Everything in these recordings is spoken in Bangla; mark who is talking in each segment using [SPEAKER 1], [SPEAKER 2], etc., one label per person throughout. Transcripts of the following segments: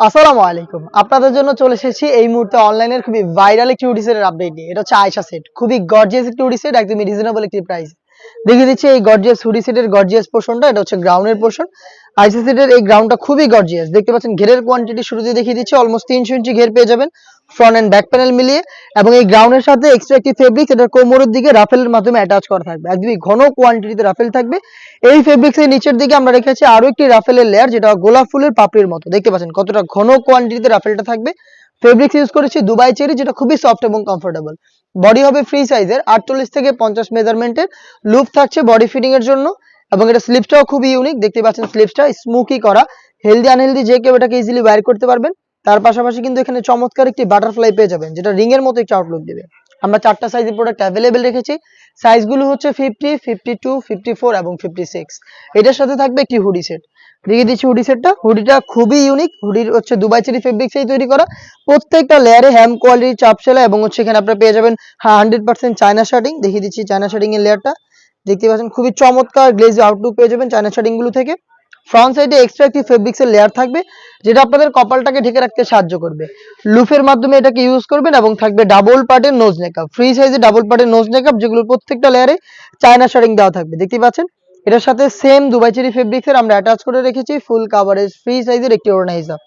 [SPEAKER 1] আসসালামু আলাইকুম। আপনাদের জন্য চলে এসেছি এই মুহূর্তে অনলাইনের খুবই ভাইরাল একটি সেটের আপডেট নিয়ে। এটা হচ্ছে আয়সা সেট খুবই গর্জিয়াস একটি উডি সেট একদমই রিজনেবল একটি প্রাইস দেখিয়ে দিচ্ছি এই গর্জিয়াস হুডি সেটের গর্জিয়াস পোর্শনটা এটা হচ্ছে গ্রাউন্ডের পোর্শন আইসি সেটের এই গ্রাউন্ডটা খুবই গর্জিয়াস দেখতে পাচ্ছেন, ঘেরের কোয়ান্টিটি শুরুতে দেখিয়ে দিচ্ছি অলমোস্ট তিনশো ইঞ্চি ঘের পেয়ে যাবেন ফ্রন্ট এন্ড ব্যাক প্যানেল মিলিয়ে। এবং এই গ্রাউন্ডের সাথে এক্সট্রা একটি ফেব্রিক এটার কোমরের দিকে রাফেলের মাধ্যমে অ্যাটাচ করা থাকবে। একদমই ঘন কোয়ান্টিটিতে রাফেল থাকবে। এই ফেব্রিক্স এর নিচের দিকে আমরা রেখেছি আরও একটি রাফেলের লেয়ার যেটা গোলাপ ফুলের পাপড়ির মতো। দেখতে পাচ্ছেন, কতটা ঘন কোয়ান্টিটিতে রাফেলটা থাকবে। ফেব্রিক্স ইউজ করেছি দুবাই চেরি, যেটা খুবই সফট এবং কমফোর্টেবল বডি হবে ফ্রি সাইজের আটচল্লিশ থেকে পঞ্চাশ মেজারমেন্টের লুপ থাকছে বডি ফিটিং এর জন্য। এবং এটা স্লিপসটাও খুবই ইউনিক দেখতে পাচ্ছেন স্লিপসটা স্মুকি করা হেলদি আনহেলদি যে কেউ এটাকে ইজিলি বাইর করতে পারবেন। তার পাশাপাশি কিন্তু এখানে চমৎকার একটি বাটারফ্লাই পেয়ে যাবেন, যেটা রিং এর মতো একটি আউটলুক দেবে। আমরা চারটা সাইজের প্রোডাক্ট অ্যাভেলেবেল রেখেছি। সাইজগুলো হচ্ছে fifty fifty two fifty four এবং ফিফটি সিক্স এটার সাথে থাকবে একটি হুডি সেট দেখিয়ে দিচ্ছি হুডি সেটটা হুডিটা খুবই ইউনিক হুডির হচ্ছে দুবাই চেরি ফেব্রিক্সেই তৈরি করা। প্রত্যেকটা লেয়ারে হ্যাম কোয়ালিটি চাপ সেলাই এবং হচ্ছে এখানে আপনারা পেয়ে যাবেন হান্ড্রেড পার্সেন্ট চায়না শার্টিং দেখিয়ে দিচ্ছি চায়না শার্টিং এর লেয়ারটা দেখতে পাচ্ছেন, খুবই চমৎকার গ্লেজ আউটলুক পেয়ে যাবেন চায়না গুলো থেকে। ফ্রন্ট সাইডে এক্সট্রা একটি ফেব্রিক্সের লেয়ার থাকবে, যেটা আপনাদের কপালটাকে ঢেকে রাখতে সাহায্য করবে। লুফের মাধ্যমে এটাকে ইউজ করবেন এবং থাকবে ডাবল পার্টের নোজ মেকআপ ফ্রি সাইজে ডাবল পার্টের নোজ মেকআপ যেগুলোর প্রত্যেকটা লেয়ারে চায়না শার্টিং দেওয়া থাকবে। দেখতে পাচ্ছেন, এটার সাথে সেম দুবাই চেরি ফেব্রিক্সের আমরা অ্যাটাচ করে রেখেছি ফুল কাভারেজ ফ্রি সাইজের একটি ওড়না হিসাব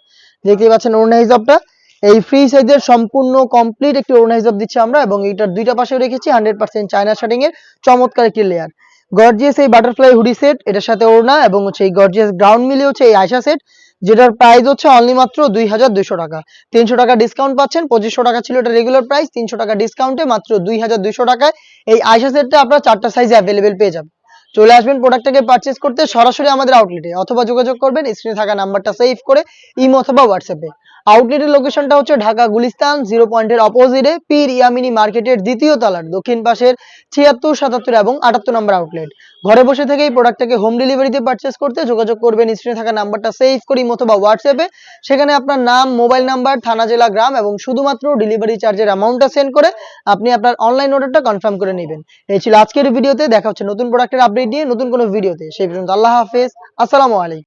[SPEAKER 1] দেখতে পাচ্ছেন, ওড়না হিসাবটা এই ফ্রি সাইজের সম্পূর্ণ কমপ্লিট একটি ওড়না দিচ্ছি আমরা এবং এটার দুইটা পাশে রেখেছি হান্ড্রেড পার্সেন্ট চায়না শার্টিং এর চমৎকার একটি লেয়ার গর্জিয়াস এই বাটারফ্লাই হুডি সেট এটার সাথে ওড়না এবং হচ্ছে এই গর্জিয়াস গ্রাউন্ড মিলিয়ে হচ্ছে এই আয়সা সেট যেটার প্রাইস হচ্ছে অনলি মাত্র দুই হাজার দুইশো টাকা। তিনশো টাকা ডিসকাউন্ট পাচ্ছেন, পঁচিশশো টাকা ছিল এটা রেগুলার প্রাইস তিনশো টাকা ডিসকাউন্টে মাত্র দুই হাজার দুইশো টাকায় এই আয়সা সেটটা আপনারা চারটা সাইজে অ্যাভেলেবেল পেয়ে যাবেন। চলে আসবেন প্রোডাক্টটাকে পারচেস করতে সরাসরি আমাদের আউটলেটে অথবা যোগাযোগ করবেন স্ক্রিনে থাকা নাম্বারটা সেভ করে, ইমো অথবা হোয়াটসঅ্যাপে আউটলেটের লোকেশনটা হচ্ছে ঢাকা গুলিস্তান জিরো পয়েন্টের অপোজিটে পীর ইয়ামিনী মার্কেটের দ্বিতীয় তলার, দক্ষিণ পাশের ছিয়াত্তর, সাতাত্তর এবং আটাত্তর নম্বর আউটলেট ঘরে বসে থেকে এই প্রোডাক্টটাকে হোম ডেলিভারিতে পারচেস করতে যোগাযোগ করবেন স্ক্রিনে থাকা নাম্বারটা সেভ করি অথবা হোয়াটসঅ্যাপে সেখানে আপনার নাম মোবাইল নাম্বার থানা, জেলা, গ্রাম এবং শুধুমাত্র ডেলিভারি চার্জের অ্যামাউন্টটা সেন্ড করে আপনি আপনার অনলাইন অর্ডারটা কনফার্ম করে নেবেন। এই ছিল আজকের ভিডিওতে দেখা হচ্ছে নতুন প্রোডাক্টের আপডেট নিয়ে নতুন কোনো ভিডিওতে। সেই পর্যন্ত আল্লাহ হাফেজ। আসসালামু আলাইকুম।